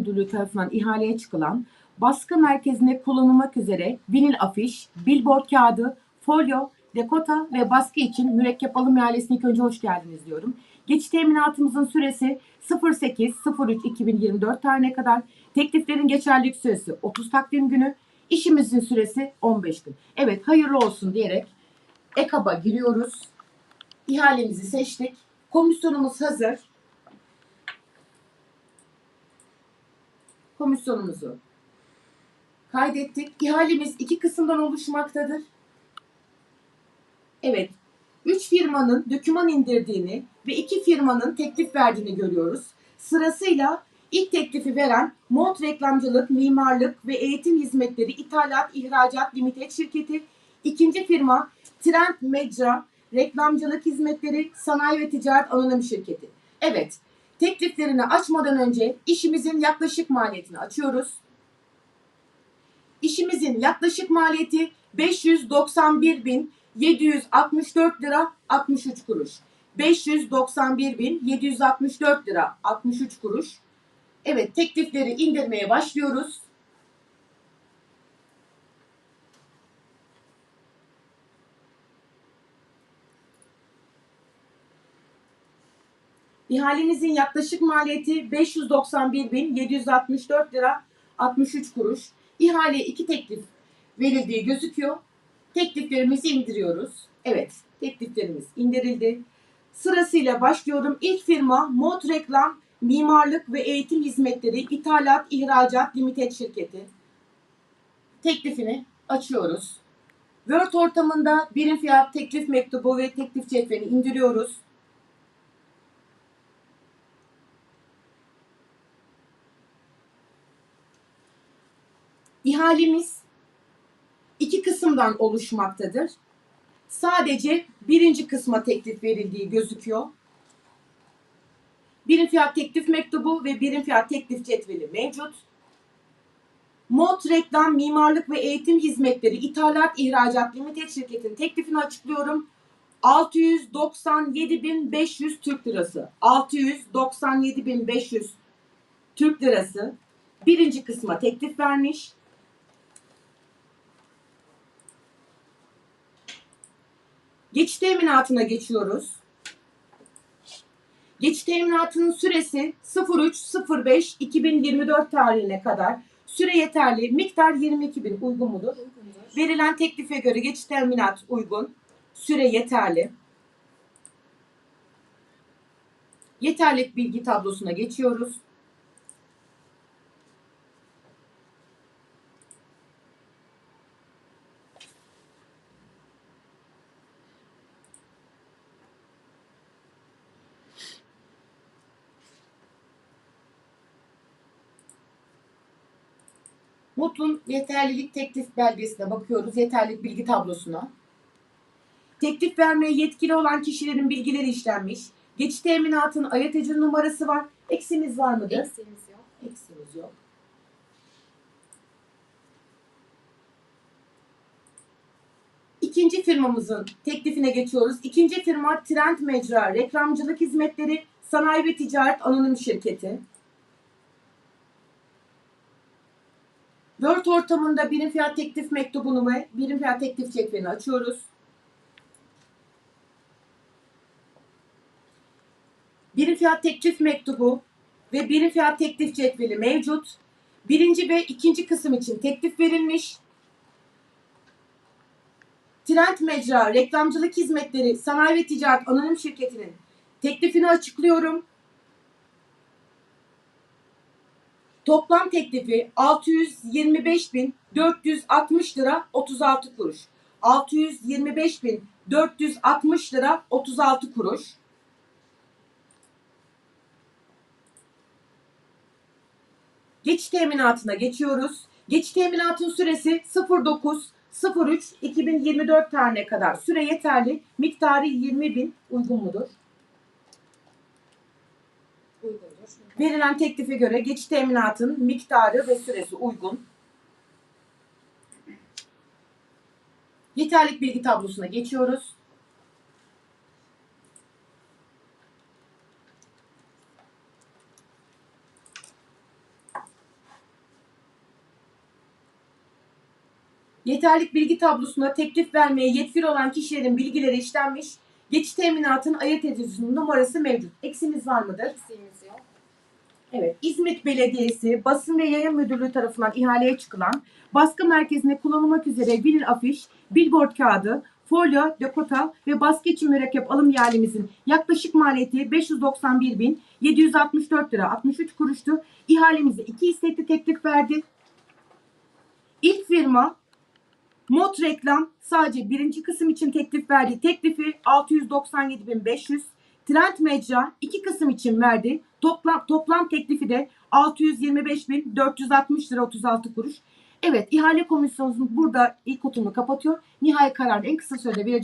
Müdürlüğü tarafından ihaleye çıkılan baskı merkezinde kullanılmak üzere vinil afiş, billboard kağıdı, folyo, dekota ve baskı için mürekkep alım ihalesine ilk önce hoş geldiniz diyorum. Geçiş teminatımızın süresi 08.03.2024 tarihine kadar, tekliflerin geçerlilik süresi 30 takvim günü, işimizin süresi 15 gün. Evet hayırlı olsun diyerek EKAB'a giriyoruz. İhalemizi seçtik. Komisyonumuz hazır. Komisyonumuzu kaydettik. İhalemiz iki kısımdan oluşmaktadır. Evet, üç firmanın döküman indirdiğini ve iki firmanın teklif verdiğini görüyoruz. Sırasıyla ilk teklifi veren Mont Reklamcılık, Mimarlık ve Eğitim Hizmetleri İthalat İhracat Limited şirketi, ikinci firma Trend Mecra Reklamcılık Hizmetleri Sanayi ve Ticaret Anonim Şirketi. Evet, tekliflerini açmadan önce işimizin yaklaşık maliyetini açıyoruz. İşimizin yaklaşık maliyeti 591.764 lira 63 kuruş. 591.764 lira 63 kuruş. Evet teklifleri indirmeye başlıyoruz. İhalenizin yaklaşık maliyeti 591.764 lira 63 kuruş. İhaleye iki teklif verildiği gözüküyor. Tekliflerimizi indiriyoruz. Evet, tekliflerimiz indirildi. Sırasıyla başlıyorum. İlk firma Mod Reklam Mimarlık ve Eğitim Hizmetleri İthalat İhracat Limited şirketi. Teklifini açıyoruz. Word ortamında birim fiyat teklif mektubu ve teklif cetvelini indiriyoruz. İhalemiz iki kısımdan oluşmaktadır. Sadece birinci kısma teklif verildiği gözüküyor. Birim fiyat teklif mektubu ve birim fiyat teklif cetveli mevcut. Mod Reklam Mimarlık ve Eğitim Hizmetleri İthalat İhracat Limited şirketin teklifini açıklıyorum. 697.500 Türk Lirası. 697.500 Türk Lirası birinci kısma teklif vermiş. Geçiş teminatına geçiyoruz. Geçiş teminatının süresi 03.05.2024 tarihine kadar. Süre yeterli. Miktar 22 bin uygun mudur? Verilen teklife göre geçiş teminat uygun. Süre yeterli. Yeterlik bilgi tablosuna geçiyoruz. Mutlu'nun yeterlilik teklif belgesine bakıyoruz. Yeterlilik bilgi tablosuna. Teklif vermeye yetkili olan kişilerin bilgileri işlenmiş. Geçiş teminatının ayeteci numarası var. Eksimiz var mıdır? Eksiğimiz yok. Eksimiz yok. İkinci firmamızın teklifine geçiyoruz. İkinci firma Trend Mecra Reklamcılık Hizmetleri Sanayi ve Ticaret Anonim Şirketi. Word ortamında birim fiyat teklif mektubunu ve birim fiyat teklif cetvelini açıyoruz. Birim fiyat teklif mektubu ve birim fiyat teklif cetveli mevcut. Birinci ve ikinci kısım için teklif verilmiş. Trend Mecra Reklamcılık Hizmetleri Sanayi ve Ticaret Anonim Şirketi'nin teklifini açıklıyorum. Toplam teklifi 625.460 lira 36 kuruş. 625.460 lira 36 kuruş. Geçiş teminatına geçiyoruz. Geçiş teminatın süresi 09 03 2024 tarihine kadar süre yeterli. Miktarı 20 bin uygun mudur? Uygundur. Verilen teklife göre geçit teminatın miktarı ve süresi uygun. Yeterlik bilgi tablosuna geçiyoruz. Yeterlik bilgi tablosuna teklif vermeye yetkili olan kişilerin bilgileri işlenmiş. Geçiş teminatın ayırt edicisinin numarası mevcut. Eksimiz var mıdır? Eksiğimiz yok. Evet. İzmit Belediyesi Basın ve Yayın Müdürlüğü tarafından ihaleye çıkılan baskı merkezine kullanılmak üzere vinil afiş, billboard kağıdı, folyo, dekota ve baskı için mürekkep alım ihalemizin yaklaşık maliyeti 591.764 lira 63 kuruştu. İhalemize iki istekli teklif verdi. İlk firma Mod Reklam sadece birinci kısım için teklif verdi. Teklifi 697.500. Trend Mecra iki kısım için verdi. Toplam, toplam teklifi de 625.460 lira 36 kuruş. Evet ihale komisyonumuz burada ilk oturumu kapatıyor. Nihai kararı en kısa sürede verecek.